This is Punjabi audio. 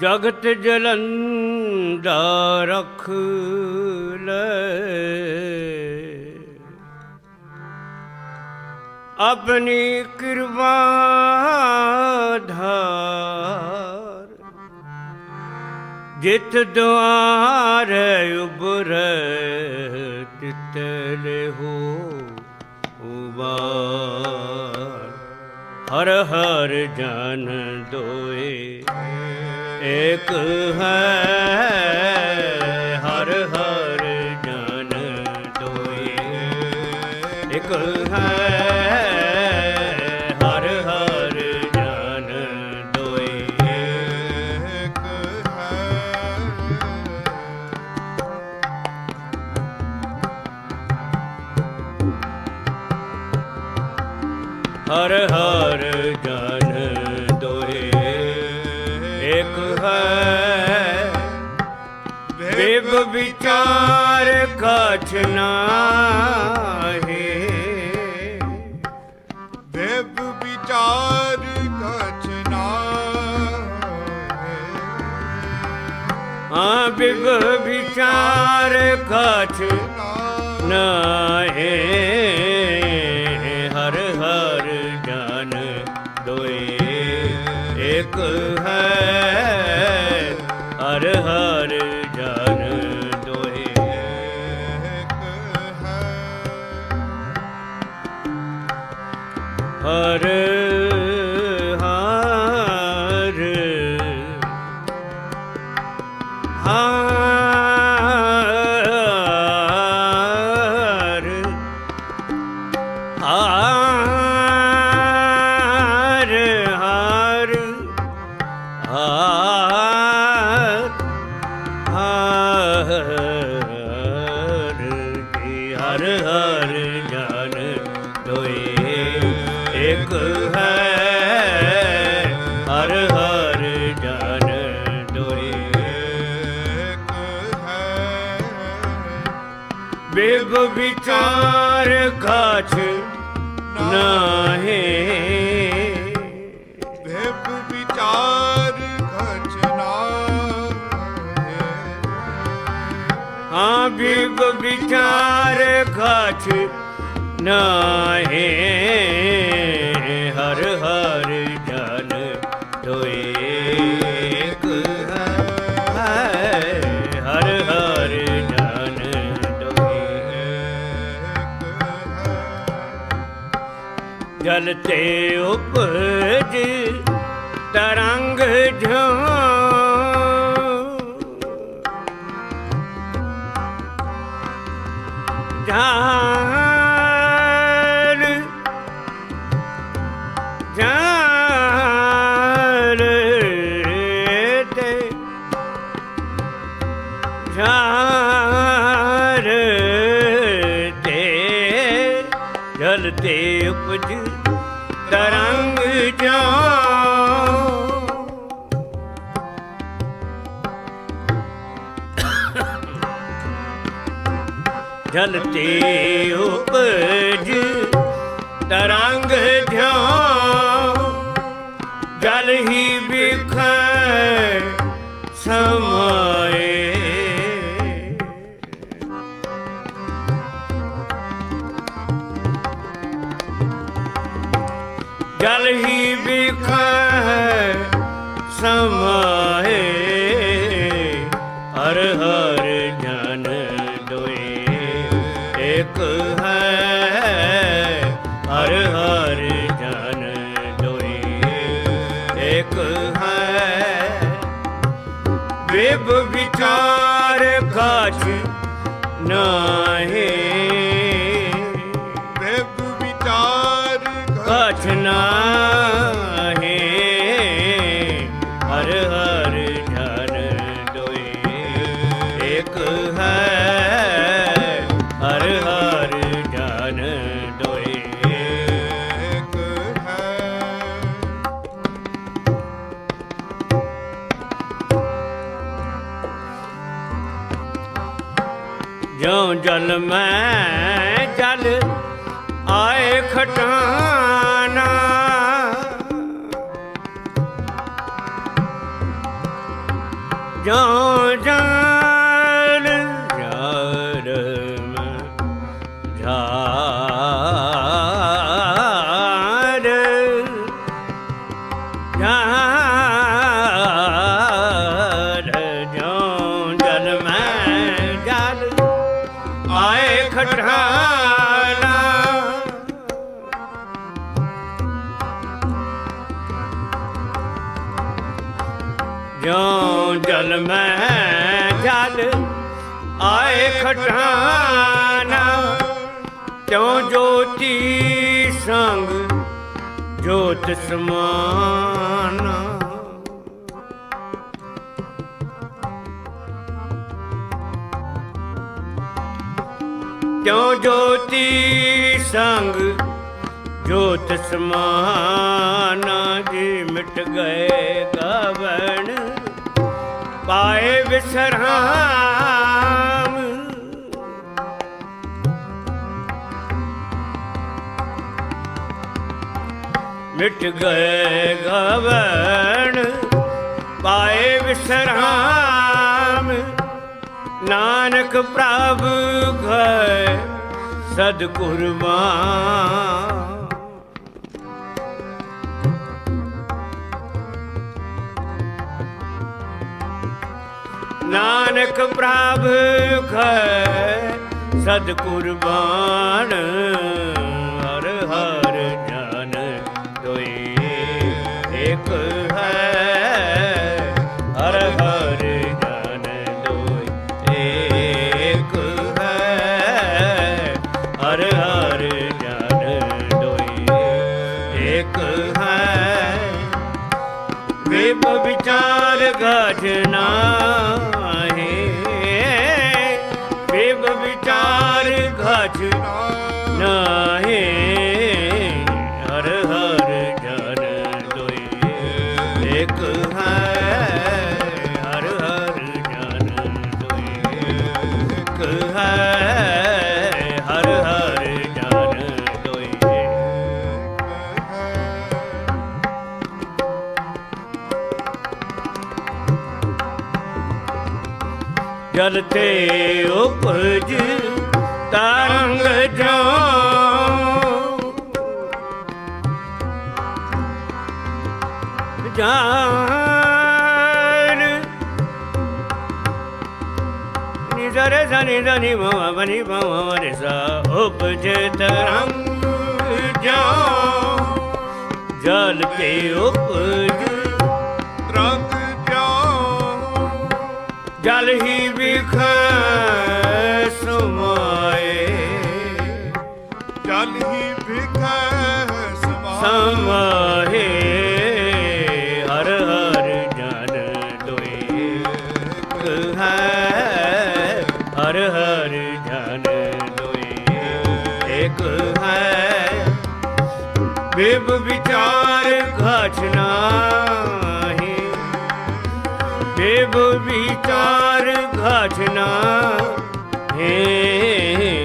ਜਗਤ ਜਲੰਦਾ ਰਖ ਲੈ। ਆਪਣੀ ਕਿਰਪਾ ਧਾਰ, ਜਿਤ ਦੁਆਰ ਉਬਰ ਤਿਤਲੇ ਹੋ ਉਬਾਰ। ਹਰ ਹਰ ਜਨ ਦੋਏ। ਏਕ ਹੈ, ਹਰ ਹਰ ਜਨ ਦੋਏ ਇਕ ਹੈ, ਹਰ ਹਰ ਜਨ ਦੋਏ ਏਕ ਹੈ ਹਰ ਹਰ ਵਿਚਾਰ ਕਛ ਨਾਹੀ ਦੇਵ ਵਿਚਾਰ ਕਛ ਆ ਵਿਵ ਵਿਚਾਰ ਕਛ ਹਰ ਬਿਬ ਵਿਚਾਰ ਕਛ ਨਾਹੀ। ਦੇਵ ਵਿਚਾਰ ਕਛ ਹਾਂ ਬਿਬ ਵਿਚਾਰ ਕਛ ਨਾਹੀ। ਜਲ ਤੇ ਉਪਜ ਤਰੰਗ ਝੋ ਜਾਲ ਜਲ ਤੇ ਉਪਜ ਤਰੰਗ ਜੋ ਜਲ ਤੇ ਉਪਜ ਤਰੰਗ ਜੋ ਜਲ ਹੀ ਬਿਖੈ ਸਮਾਏ ਜਲ ਹੀ ਵਿਖੇ ਸਮਾਏ ਹਰ ਹਰ ਜਨ ਦੋਏ। ਇਕ ਹੈ ਹਰ ਹਰ ਜਨ ਦੋਏ। ਇਕ ਹੈ ਵਿਬ ਵਿਚਾਰ ਕਛ ਨਾ ਜਿਉ ਜਲ ਮੈਂ ਜਲ ਆਏ ਖਟਾਨਾ ਜਾਂ ਜਾਲ ਯਾਰ ਝਾਰ ਝਾਰ ਜਾਂ ਆਏ ਜਿਉ ਜਲ ਮੈਂ ਜਲ ਆਏ ਖਟਾਨਾ ਤਿਉ ਜੋਤੀ ਸੰਗ ਜੋਤ ਸਮਾਨਾ ਤਿਉ ਜੋਤੀ ਸੰਗ ਜੋਤ ਸਮਾਨਾ ਜੀ ਮਿਟ ਗਏ ਗਵਣ, ਪਾਏ ਵਿਸਰਾਮ ਮਿਟ ਗਏ ਗਵਣ, ਪਾਏ ਵਿਸਰਾਮ ਨਾਨਕ ਪ੍ਰਭ ਘਰ ਸਦ ਕੁਰਬਾਨ ਨਾਨਕ ਪ੍ਰਭ ਖੈ ਸਦ ਕੁਰਬਾਨ ਹਰ ਹਰ ਜਨ ਦੋਈ ਇੱਕ ਵਿਬ ਵਿਚਾਰ ਗਾਜਨਾ ਹੈ ਵਿਬ ਵਿਚਾਰ ਗਾਜ ਨਾਹੀ ਹਰ ਹਰ ਜਨ ਦੋਈ ਇੱਕ ਹੈ ਜਲ ਤੇ ਉਪਜ ਤਰੰਗ ਜੋ। ਜਾਨ। ਨੀ ਜਨੀ ਜਨੀ ਮਵਾ ਬਨੀ ਮਵਾ ਮਰੇ ਸਾ ਉਪਜ ਤਰੰਗ ਜੋ। ਜਲ ਤੇ ਉਪਜ ਰੰਗ ਜਲ ਹੀ ਵਿਖ ਸਮਾਏ। ਜਲ ਹੀ ਵਿਖੈ ਸਮਾ ਸਮਾਏ ਹਰ ਹਰ ਜਨ ਹੈ ਹਰ ਹਰ ਜਨ ਇੱਕ ਹੈ ਬਿਬ ਵਿਚਾਰ ਘਾਟ ਨਾਹੀ ਦੇਵ ਵਿਚਾਰ ਘਟਨਾ ਹੈ